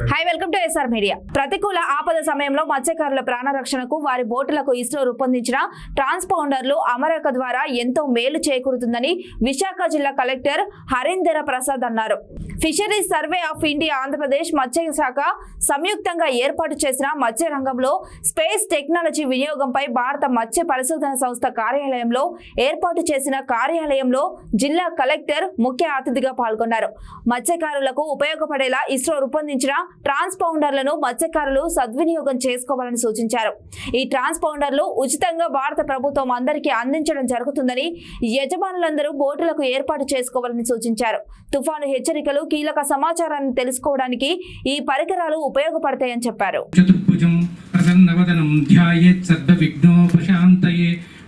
Hi welcome to SR media ప్రతికూల ఆపద సమయంలో మత్స్యకారుల ప్రాణరక్షణకు వారి బోటులకు ఇస్రో రూపొందించిన ట్రాన్స్పౌండర్లు అమరిక ద్వారా ఎంతో మేలు చేకూరుతుందని విశాఖ జిల్లా కలెక్టర్ హరీందర ప్రసాద్ అన్నారు. Fisheries survey of India Andhra Pradesh మత్స్య శాఖ సంయుక్తంగా ఏర్పాటు చేసిన మత్స్య రంగంలో స్పేస్ టెక్నాలజీ వినియోగంపై భారత మత్స్య పరిశోధన సంస్థ కార్యాలయంలో ఏర్పాటు చేసిన కార్యాలయంలో జిల్లా కలెక్టర్ ముఖ్య అతిథిగా పాల్గొన్నారు. మత్స్యకారులకు ఉపయోగపడేలా ఇస్రో రూపొందించిన ట్రాన్స్పౌండర్లను మత్స్యకారులు సద్వినియోగం చేసుకోవాలని సూచించారు. ఈ ట్రాన్స్పౌండర్లు ఉచితంగా భారత ప్రభుత్వం అందరికీ అందించడం జరుగుతుందని యజమానులందరూ బోటులకు ఏర్పాటు చేసుకోవాలని సూచించారు. తుఫాను హెచ్చరికలు కీలక సమాచారాన్ని తెలుసుకోవడానికి ఈ పరికరాలు ఉపయోగపడతాయని చెప్పారు.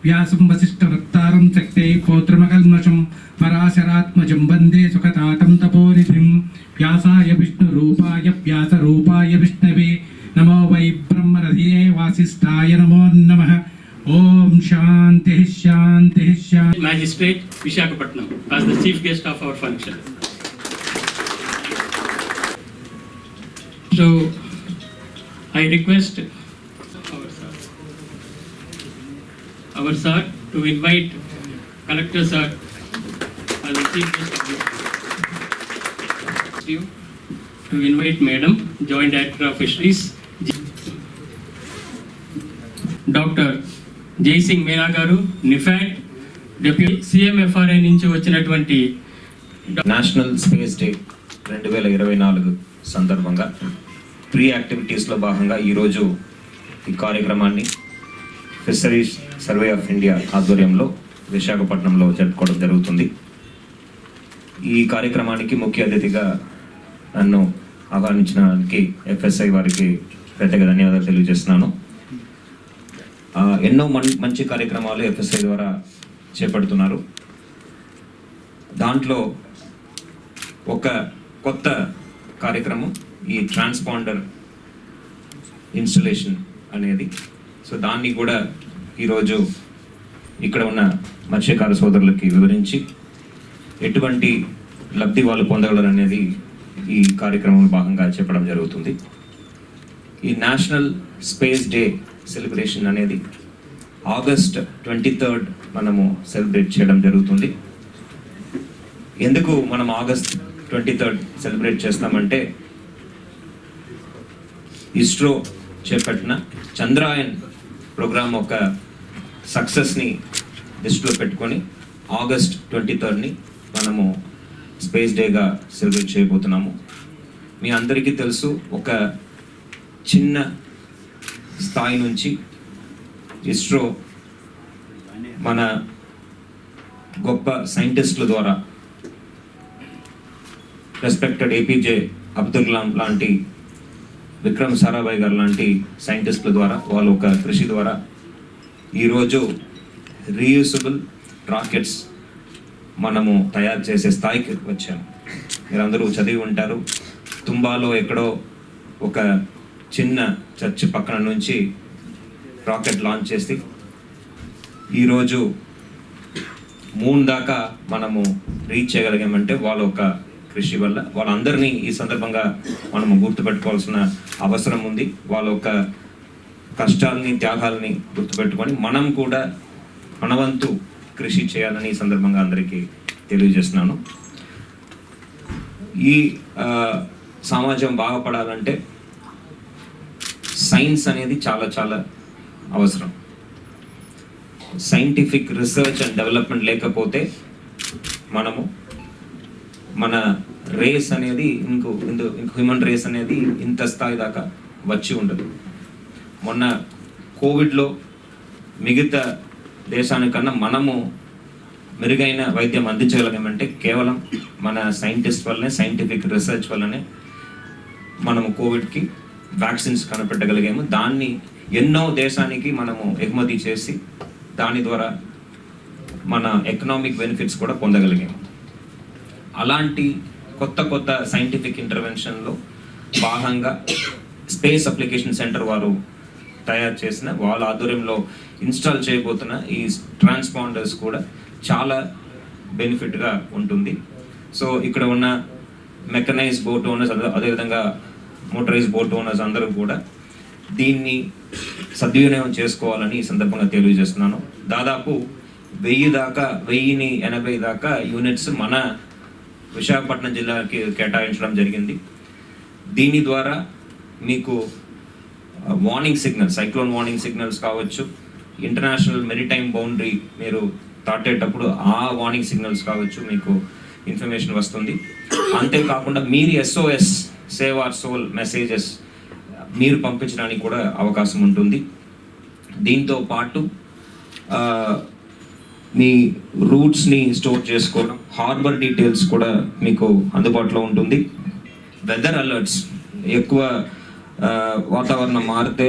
వ్యాసం వసిష్ఠవక్తారం శక్తే పౌత్రమకల్మషం పరాశరాత్మజం వందే సుఖతాతం తపోనిధిం వ్యాసాయ విష్ణురూపాయ వ్యాసరూపాయ విష్ణవే. నమో వై బ్రహ్మరథియే వాసిష్ఠాయ నమో నమః. ఓం శాంతి శాంతి శాంతి. Magistrate Vishakhapatnam as the chief guest of our function. So I request our sir, our sir to invite collector sir as the chief guest of the you to invite madam joint director of fisheries doctor Jaisingh Meena గారు నిఫాట్ deputy CMFRI నుంచి వచ్చినటువంటి national space day రెండు వేల ఇరవై నాలుగు సందర్భంగా pre యాక్టివిటీస్లో భాగంగా ఈరోజు ఈ కార్యక్రమాన్ని ఫిషరీస్ సర్వే ఆఫ్ ఇండియా ఆధ్వర్యంలో విశాఖపట్నంలో జరుపుకోవడం జరుగుతుంది. ఈ కార్యక్రమానికి ముఖ్య అతిథిగా నన్ను ఆహ్వానించడానికి ఎఫ్ఎస్ఐ వారికి ప్రత్యేక ధన్యవాదాలు తెలియజేస్తున్నాను. ఎన్నో మన్ మంచి కార్యక్రమాలు ఎఫ్ఎస్ఐ ద్వారా చేపడుతున్నారు. దాంట్లో ఒక కొత్త కార్యక్రమం ఈ ట్రాన్స్పాండర్ ఇన్స్టలేషన్ అనేది. సో దాన్ని కూడా ఈరోజు ఇక్కడ ఉన్న మత్స్యకార సోదరులకి వివరించి ఎటువంటి లబ్ధి వాళ్ళు పొందగలరు అనేది ఈ కార్యక్రమంలో భాగంగా చెప్పడం జరుగుతుంది. ఈ నేషనల్ స్పేస్ డే సెలబ్రేషన్ అనేది ఆగస్ట్ ట్వంటీ థర్డ్ మనము సెలబ్రేట్ చేయడం జరుగుతుంది. ఎందుకు మనం ఆగస్ట్ ట్వంటీ థర్డ్ సెలబ్రేట్ చేస్తామంటే ఇస్రో చేపట్టిన చంద్రాయన్ ప్రోగ్రామ్ ఒక సక్సెస్ని దృష్టిలో పెట్టుకొని ఆగస్ట్ ట్వంటీ థర్డ్ని మనము స్పేస్ డేగా సెలబ్రేట్ చేయబోతున్నాము. మీ అందరికీ తెలుసు ఒక చిన్న స్థాయి నుంచి ఇస్రో మన గొప్ప సైంటిస్టుల ద్వారా రెస్పెక్టెడ్ ఏపీజే అబ్దుల్ కలాం లాంటి విక్రమ్ సారాభాయ్ గారు లాంటి సైంటిస్టుల ద్వారా వాళ్ళ ఒక కృషి ద్వారా ఈరోజు రీయూసబుల్ రాకెట్స్ మనము తయారు చేసే స్థాయికి వచ్చాము. మీరందరూ చదివి ఉంటారు. తుంబాలో ఎక్కడో ఒక చిన్న చర్చ్ పక్కన నుంచి రాకెట్ లాంచ్ చేసి ఈరోజు మూన్ దాకా మనము రీచ్ చేయగలిగామంటే వాళ్ళ ఒక కృషి వల్ల వాళ్ళందరినీ ఈ సందర్భంగా మనము గుర్తుపెట్టుకోవాల్సిన అవసరం ఉంది. వాళ్ళ యొక్క కష్టాలని త్యాగాలని గుర్తుపెట్టుకొని మనం కూడా మనవంతు కృషి చేయాలని ఈ సందర్భంగా అందరికీ తెలియజేస్తున్నాను. ఈ సమాజం బాగుపడాలంటే సైన్స్ అనేది చాలా చాలా అవసరం. సైంటిఫిక్ రీసెర్చ్ అండ్ డెవలప్మెంట్ లేకపోతే మనము మన రేస్ అనేది ఇంకో ఇంకో హ్యూమన్ రేస్ అనేది ఇంత స్థాయి దాకా వచ్చి ఉండదు. మొన్న కోవిడ్లో మిగతా దేశానికన్నా మనము మెరుగైన వైద్యం అందించగలిగామంటే కేవలం మన సైంటిస్ట్ వల్లనే సైంటిఫిక్ రీసెర్చ్ వల్లనే మనము కోవిడ్కి వ్యాక్సిన్స్ కనిపెట్టగలిగాము. దాన్ని ఎన్నో దేశానికి మనము ఎగుమతి చేసి దాని ద్వారా మన ఎకనామిక్ బెనిఫిట్స్ కూడా పొందగలిగాము. అలాంటి కొత్త కొత్త సైంటిఫిక్ ఇంటర్వెన్షన్లో భాగంగా స్పేస్ అప్లికేషన్ సెంటర్ వారు తయారు చేసిన వాళ్ళ ఆధ్వర్యంలో ఇన్స్టాల్ చేయబోతున్న ఈ ట్రాన్స్పాండర్స్ కూడా చాలా బెనిఫిట్గా ఉంటుంది. సో ఇక్కడ ఉన్న మెకనైజ్ బోట్ ఓనర్స్ అదేవిధంగా మోటరైజ్ బోట్ ఓనర్స్ అందరూ కూడా దీన్ని సద్వినియోగం చేసుకోవాలని ఈ సందర్భంగా తెలియజేస్తున్నాను. దాదాపు వెయ్యి దాకా వెయ్యిని ఎనభై దాకా యూనిట్స్ మన విశాఖపట్నం జిల్లాకి కేటాయించడం జరిగింది. దీని ద్వారా మీకు warning signals cyclone warning signals కావచ్చు. ఇంటర్నేషనల్ మెరిటైమ్ బౌండరీ మీరు దాటేటప్పుడు ఆ వార్నింగ్ సిగ్నల్స్ కావచ్చు మీకు ఇన్ఫర్మేషన్ వస్తుంది. అంతేకాకుండా మీరు SOS save our soul messages మీరు పంపించడానికి కూడా అవకాశం ఉంటుంది. దీంతో పాటు మీ రూట్స్ని స్టోర్ చేసుకోవడం హార్బర్ డీటెయిల్స్ కూడా మీకు అందుబాటులో ఉంటుంది. వెదర్ అలర్ట్స్ ఎక్కువ వాతావరణం మారితే